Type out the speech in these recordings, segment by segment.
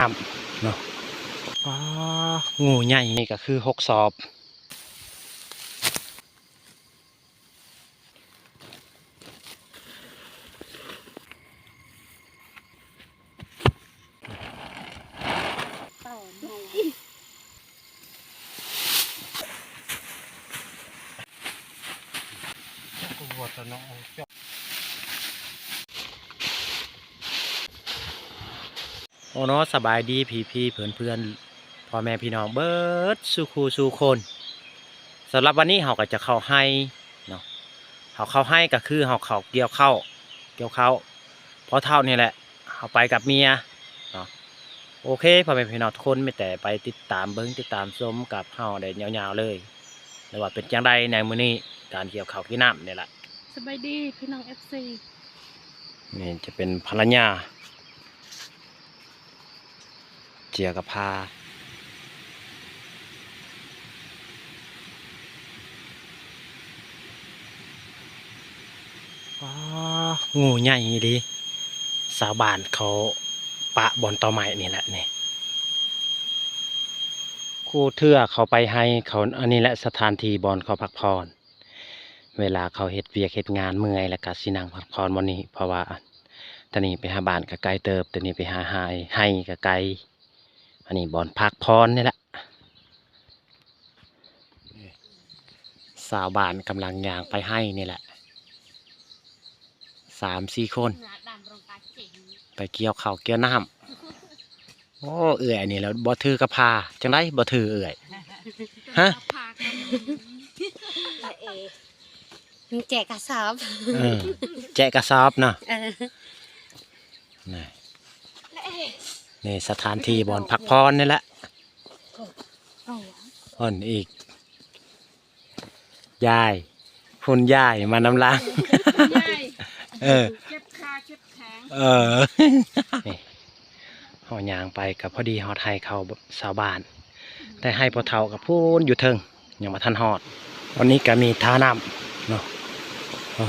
อ่ำเนาะอ๋องูใหญ่นี่ก็คือหกสอบ เต่าใหญ่ โอ้เนาะ สบายดีพี่พี่เพื่อนเพื่อนๆพ่อแม่พี่น้องเบิร์ดสุขูสุคนสำหรับวันนี้เราก็จะเข้าให้เนาะเขาเข้าให้ก็คือเขาเขาเกี่ยวเข้าวเกี่ยวเข้าวเพราะเท่านี่แหละเขาไปกับเมียเนาะโอเคพ่อแม่พี่น้องทุกคนไม่แต่ไปติดตามเบิ้งติดตามชมกับเฮาได้ยาวๆเลยหรือว่าเป็นจังใดในมื้อนี้การเกี่ยวข้าวที่น้ำนี่แหละสบายดีพี่น้องเอฟซีนี่จะเป็นภรรยา เจียกับพาอองูใหญ่ดีสาวบานเขาปะบอนต่อไม้นี่แหละนี่ครู่เทื่อเขาไปให้เขาอันนี้แหละสถานที่บอนเขาพักพรเวลาเขาเฮ็ดเวียกเฮ็ดงานเมื่อยแล้วก็สินั่งพักผ่อนวันนี้เพราะว่าตอนนี้ไปหาบ้านก็ไกลเติบตอนนี้ไปหาหายให้ก็ไกล อันนี้บอนพักพรนี่แหละสาวบ้านกำลังย่างไปให้นี่แหละสามสี่คนงาดำรงกาเจ๋งไปเกี่ยวข้าวเกี่ยวน้ำโอ้เอื่อยนี่แล้วบ่ถือกระพาจังไดบ่ถือเอื่อยฮะพากันละเอมึงแจกกระสอบเออแจกกระสอบเนาะเออนี่ละเอ นี่สถานที่บอนพักพรนี่แหละโอ้อ่อนอีกยายคุณยายมานำล้างยายเออเจ็บขาเจ็บแขงเออนี่หอยางไปกับพอดีฮอดไทยเขาสาวบ้าน แต่ให้พอเท่ากับพูนอยู่เทิงยังมาทันฮอด วันนี้ก็มีท่าน้ำเนาะเอา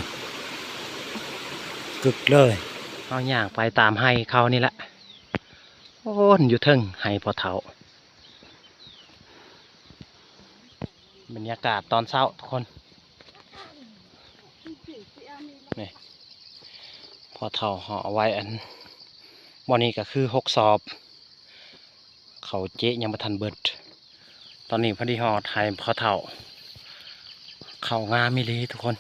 กึกเลยเอาย่างไปตามให้เขานี่แหละ โอ้นอยู่เทิงให้พอเท่าบรรยากาศตอนเช้าทุกคนนี่พอเท่าห่อาไว้อันบอนี้ก็คือหกสอบ เขาเจ๊ยังมาทันเบิด ตอนนี้พอดีห่อไทยพอเท่า เขางามมิลีทุกคน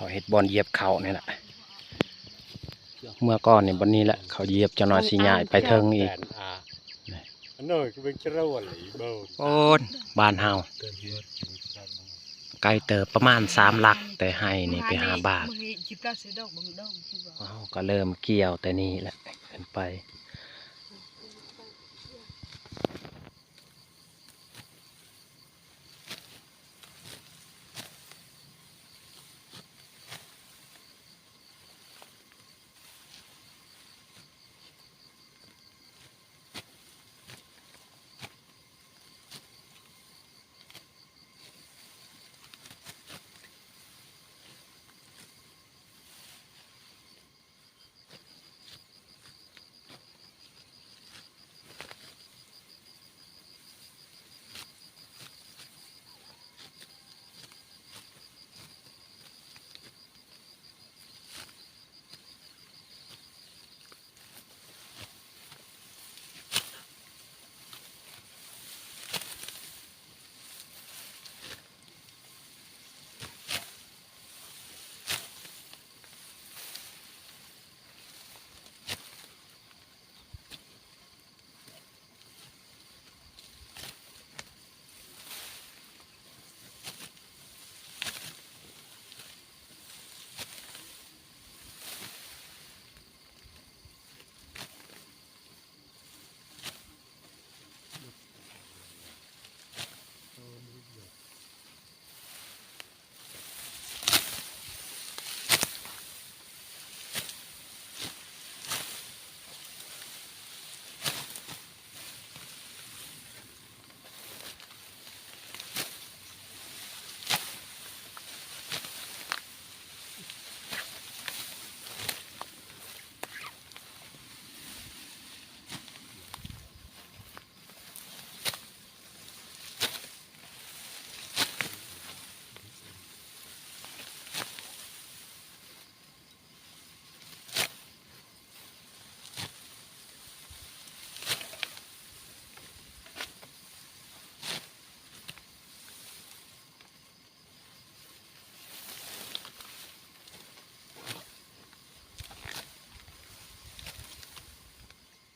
เขาเห็ดบอลเหยียบเขานี่แหละเมื่อก่อนนี่บนนี้แหละเขาเหยียบจะหน่อยสิยายไปเทิงอีกอันนู้นก็เป็นเจ้าวันไหลเบาโอ้นบ้านเฮาไกลเติบประมาณสามหลัก แต่ให้นี่ไปหาบาทมึงจิบกาซื้อดอกบังดอกใช่ป่ะว้าวก็เริ่มเกี่ยวแต่นี่แหละขึ้นไป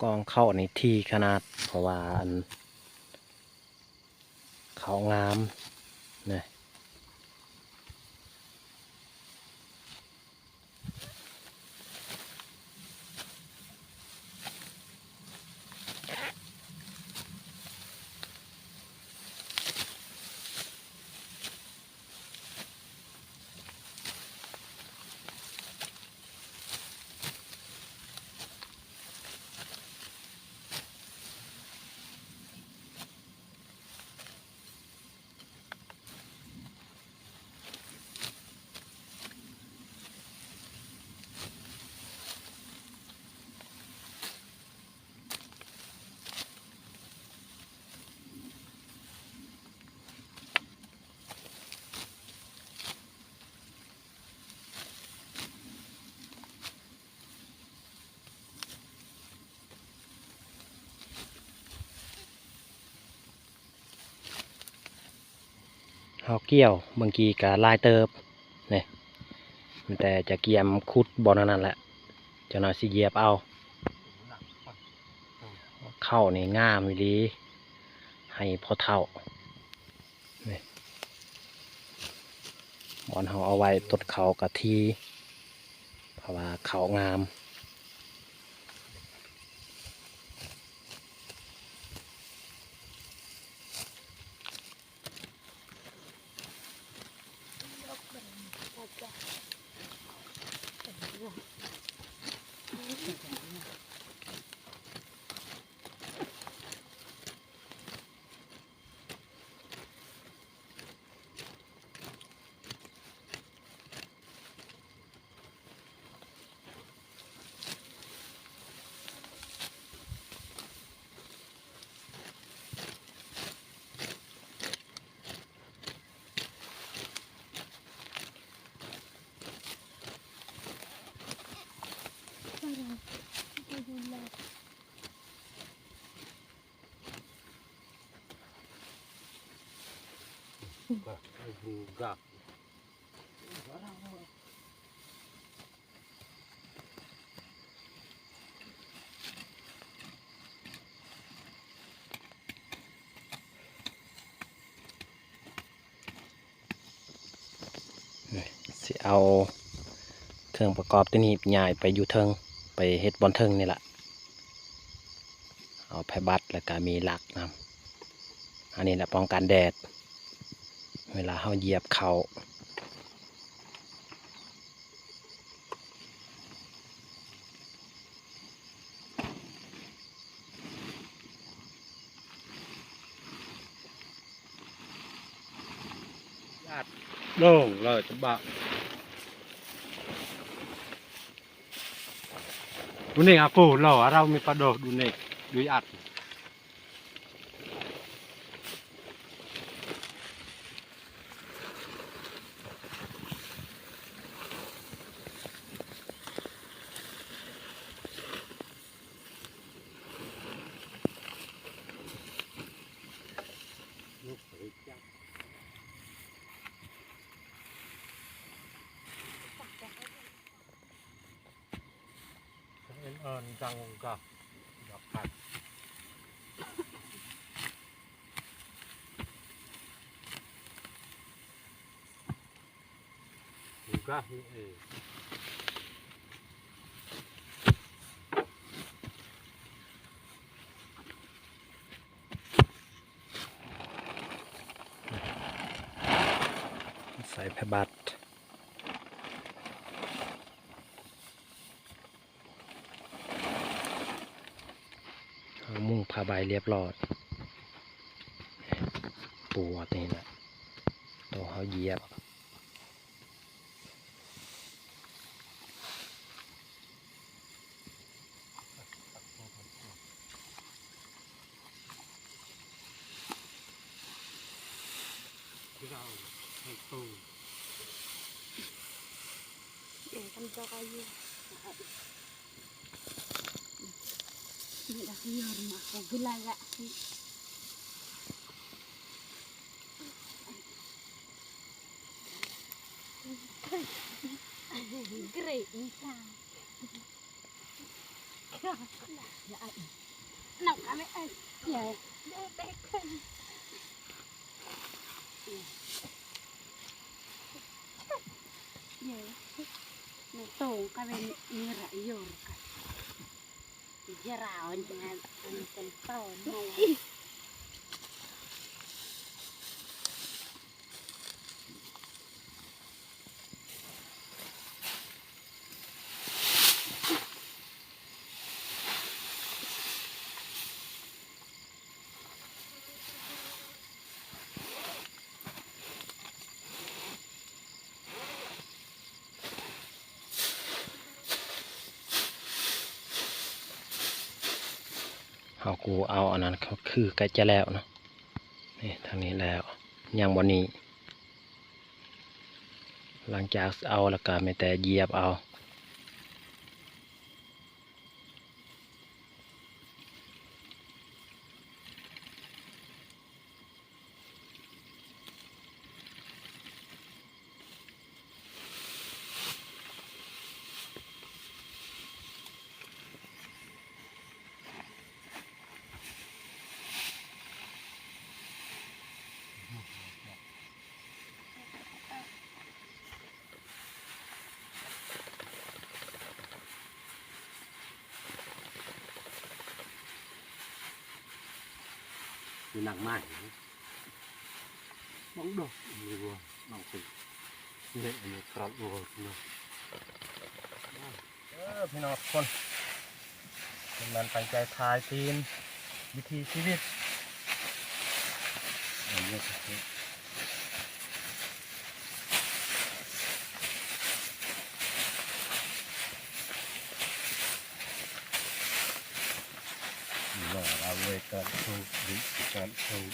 กองเข้าในที่ขนาดเพราะว่าอันเขางามนะ เฮาเกี่ยวบางทีก็ลายเติบเนี่ยแต่จะเกียมคุดบอลนั่นแหละจะน่อยสิเยียบเอา เข้านี่ง่ามอีหลีให้พอเท่านี่บอลเขาเอาไว้ตดเขากะทีเพราะว่าเขางาม Gak. สิเอาเครื่องประกอบตัวนี้ย้ายไปอยู่เทิงไปเฮ็ดบอนเทิงนี่แหละเอาไผบัตรแล้วก็มีหลักนะอันนี้แหละป้องกันแดด เวลาเฮาเหยียบเขาโล่งเลยจะบะดูนี่อะปูหล่อเรามีปลาโดกดูนี่ดูอัด เอ็นเอิญจังกับดอกผัด หูกะเอใส่ไผบัตรมุ่งผ้าใบเรียบร้อยปูอัดนี่แหละตัวเขาเยียบ kayo. Bila kayo rin ako. Gulaga. Great. Nang kami ay. Yeah. Detekan. Yeah. อะไรเอ้ยใหญ่เด็กใหญ่ในโต่งก็เป็นมีระยงกันจะรา วอากูเอาอันนั้นเขาคือใกล้จะแล้วเนาะนี่ทางนี้แล้วยังวันนี้ หลังจากเอาแล้วก็ไม่แต่เหยียบเอา มีหนักมากบ้องดอกมีวัวน้องปีเนี่ยอันนี้ครับวัวเนาะเออพี่น้องทุกคนเป็นมันตั้งใจทายทีมวิธีชีวิตอันนี้ ก็คือว่าเราเลยเกิดถูกหรือเกิดถูก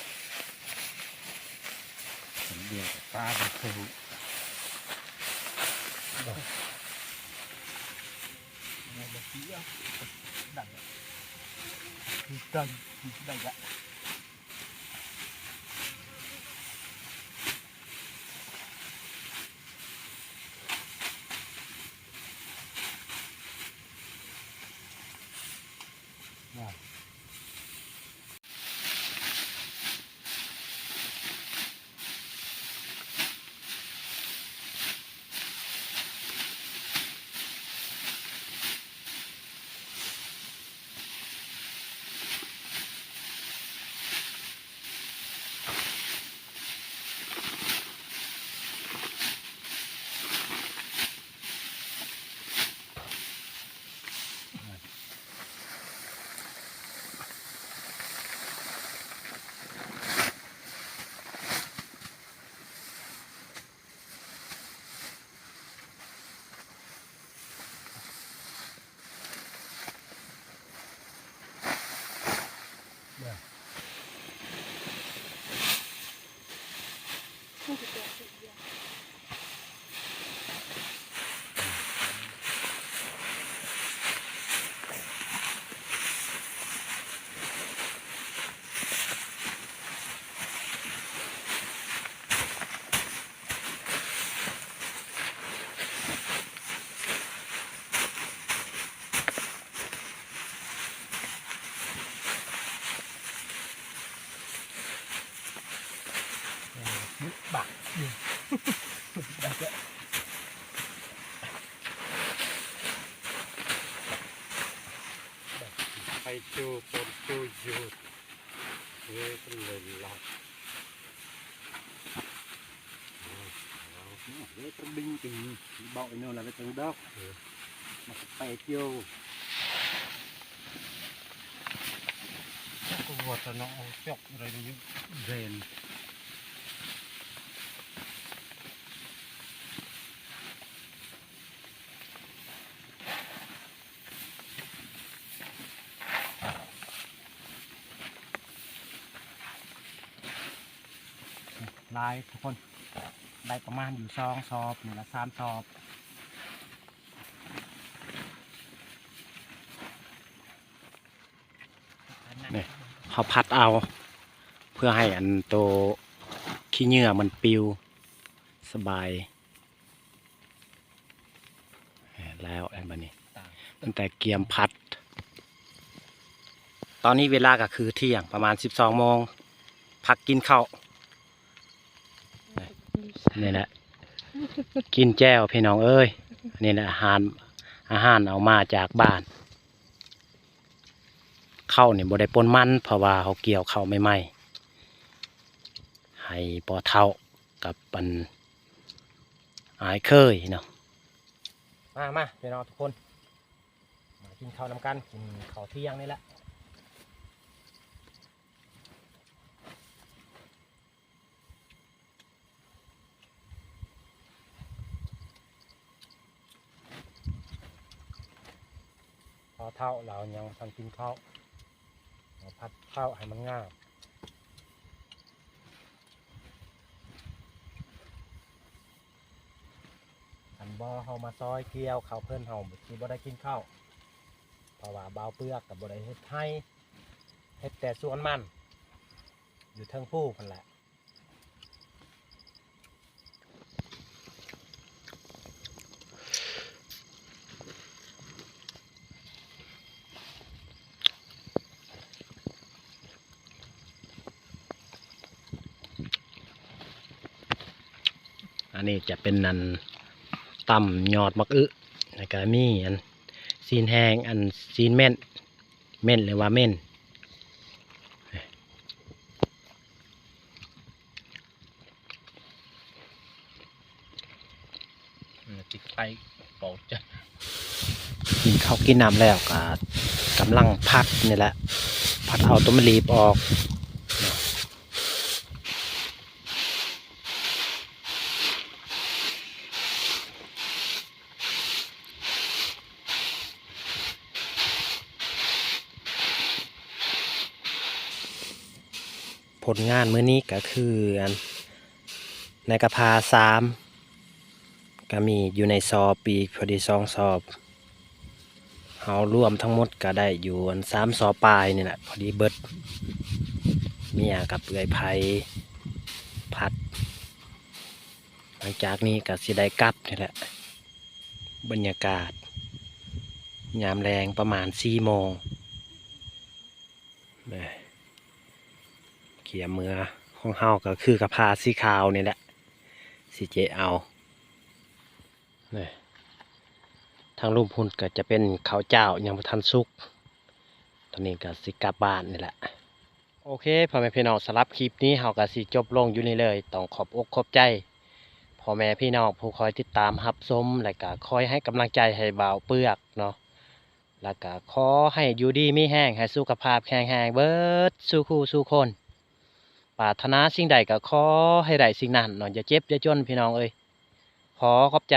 ผมเดียวกับตาไปถูกดังดังดังอะบัก ไปจูปนจูยูเว้ยเป็นเลยหลักเว้ยต้องบินตีบอกไอ้นู่น là cái tầng đất mà phải chiêu có vượt là nó chọc rồi những rền ลายทุกคนได้ประมาณอยู่ซองสอบหนึ่งละสามสอบนี่เขาพัดเอา เพื่อให้อันโตวขี้เหงื่อมันปิวสบาย แล้วอันบันนี้ตั้งแต่เกียมพัด ตอนนี้เวลาก็คือเที่ยงประมาณสิบสองโมงพักกินข้าว นี่แหละ กินแจ้วพี่น้องเอ้ยนี่แหละอาหารอาหารเอามาจากบ้านข้าวเนี่ยบ่ได้ปนมันเพราะว่าเขาเกี่ยวข้าวใหม่ให้ปอเท่ากับปันอายเคยเนาะมามาพี่น้องทุกคน มากินข้าวนำกันกินข้าวเที่ยงนี่แหละ พอเท่าเรายังทันกินข้าวเราพัดข้าวให้มันง่ายอันบ่เฮามาซอยเกี่ยวข้าวเพิ่นเฮาสิบ่ได้กินข้าวเพราะว่าเบาเปลือกกับบริเฮ็ดให้เฮ็ดแต่ส่วนมัน อยู่เทิงผู้คนแหละอั นนี้จะเป็นนันตำยอดมักอึแล้วก็มีอันซีนแห้งอันซีนเม่นเม่นหรือว่าเม่นติดไฟเป่าจะกินข้าวกินน้ำแล้วก็กำลังพัดนี่แหละ พัดเอาตัวมันรีบออก ผลงานมื้อนี้ก็คืออันในกระพาสามก็มีอยู่ในซอบปีพอดีสองสอบเฮารวมทั้งหมดก็ได้อยู่อันสามสอบปลายนี่แหละพอดีเบิดเมียกับเอื้อยไผ่พัด หลังจากนี้ก็สิได้กลับนี่แหละ บรรยากาศ ยามแรงประมาณสี่โมงแหม่ เขียเมือของเฮาก็คือกระพาสีขาวนี่แหละสีเจเอานี่ทางรูปหุ่นก็จะเป็นข้าวเจ้ายังบ่ทันสุก ตอนนี้ก็สิกลับบ้านนี่แหละ โอเคพ่อแม่พี่น้องสำหรับคลิปนี้เฮาก็สิจบลงอยู่นี่เลย ต้องขอบอกขอบใจพ่อแม่พี่น้องผู้คอยติดตามรับชมและก็คอยให้กำลังใจให้บ่าวเปลือกเนาะแล้วก็ขอให้อยู่ดีมีแห้งให้สุขภาพแข็งแรงเบิดสู้คู่สู้คน ปรารถนาสิ่งใดก็ขอให้ได้สิ่งนั้นเนาะอย่าเจ็บอย่าจนพี่น้องเอ้ยขอขอบใจ